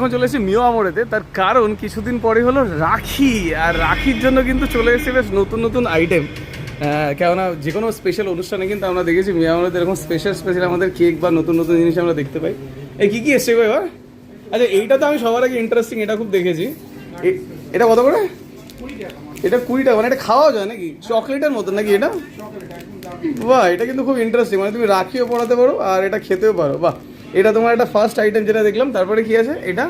এখন চলে এসেছি মিও আমরেতে। তার কারণ কিছুদিন পরে হলো রাখি। আর রাখির জন্য কিন্তু চলে এসেছে বেশ নতুন নতুন আইটেম কেননা যে কোনো স্পেশাল অনুষ্ঠানে কিন্তু আমরা দেখেছি মিও আমরেতে এরকম স্পেশাল স্পেশাল আমাদের কেক বা নতুন নতুন জিনিস আমরা দেখতে পাই। এই কী কী এসছে এবার? আচ্ছা এইটা তো আমি সবার আগে ইন্টারেস্টিং এটা খুব দেখেছি। এটা কত করে? এটা কুড়ি টাকা মানে এটা খাওয়া যায় নাকি? চকলেটের মতো নাকি এটা? বাহ এটা কিন্তু খুব ইন্টারেস্টিং মানে তুমি রাখিও পড়াতে পারো আর এটা খেতেও পারো। বাহ এটা তোমার একটা ফার্স্ট আইটেম যেটা দেখলাম তারপরে কি আছে? এটা?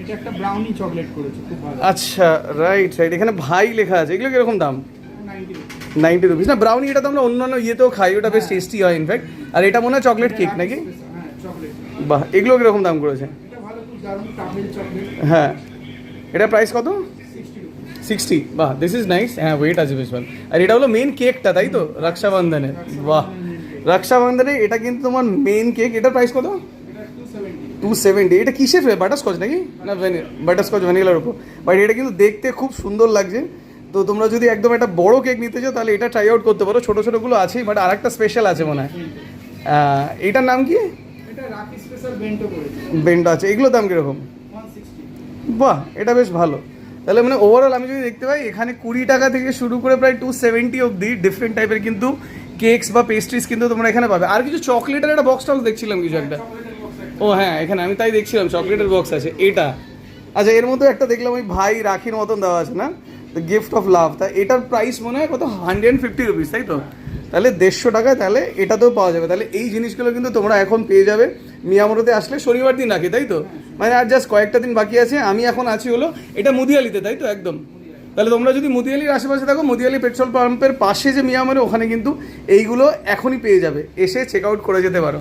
এটা একটা ব্রাউনি চকলেট করেছে খুব ভালো। আচ্ছা রাইট রাইট এখানে ভাই লেখা আছে। এগুলো কীরকম দাম? 90 নাইনটি রুপিস না ব্রাউনি এটা তো আমরা অন্যান্য ইয়েতেও খাই ওটা বেশ টেস্টি হয় ইনফ্যাক্ট আর এটা মনে হয় চকলেট কেক নাকি? হ্যাঁ বাহ এগুলো কীরকম দাম করেছে? এটা ভালো খুব দারুণ কাপেল চকলেট হ্যাঁ। এটা প্রাইস কত? 60 সিক্সটি বাহ দিস ইজ নাইস হ্যাঁ ওয়েট আছে বেশ ভালো। আর এটা হলো মেন কেকটা তাই তো? রক্ষাবন্ধনের। বাহ। রক্ষাবন্ধনে এটা কিন্তু তোমার মেন কেক এটার প্রাইস কত? টু সেভেন্টি এটা কিসের বাটারস্কচ নাকি? না বাটারস্কচ ভ্যানিলার উপর। বাট এটা কিন্তু দেখতে খুব সুন্দর লাগছে। তো তোমরা যদি একদম একটা বড় কেক নিতে চাও তাহলে এটা ট্রাই আউট করতে পারো। ছোটো ছোটোগুলো আছেই বাট আর একটা স্পেশাল আছে মনে হয়। এটার নাম কি? বেন্টো আছে। এগুলোর দাম কীরকম? 160 বাহ এটা বেশ ভালো। তাহলে মানে ওভারঅল আমি যদি দেখতে পাই এখানে কুড়ি টাকা থেকে শুরু করে প্রায় টু সেভেন্টি অবধি ডিফারেন্ট টাইপের কিন্তু কেকস বা পেস্ট্রিজ কিন্তু তোমরা এখানে পাবে। আর কিছু চকলেটের একটা বক্স টক্স দেখছিলাম কিছু একটা। ও হ্যাঁ এখানে আমি তাই দেখছিলাম চকলেটের বক্স আছে, এটা। আচ্ছা এর মধ্যে একটা দেখলাম, ওই ভাই রাখির মতন দেওয়া আছে না? দ্য গিফট অফ লাভ তা এটার প্রাইস মনে হয় কত? হান্ড্রেড ফিফটি রুপিস তাই তো? তাহলে দেড়শো টাকায় তাহলে এটাতেও পাওয়া যাবে। তাহলে এই জিনিসগুলো কিন্তু তোমরা এখন পেয়ে যাবে। মিয়ামরতে আসলে শনিবার দিন রাখি, তাই তো? মানে আর জাস্ট কয়েকটা দিন বাকি আছে, আমি এখন আছি হলো, এটা মুদিয়ালিতে, তাই তো? একদম। তাহলে তোমরা যদি মুদিয়ালির আশেপাশে থাকো, মুদিয়ালি পেট্রোল পাম্পের পাশে যে মিয়ামারে, ওখানে কিন্তু এইগুলো এখনই পেয়ে যাবে। এসে চেক আউট করে যেতে পারো।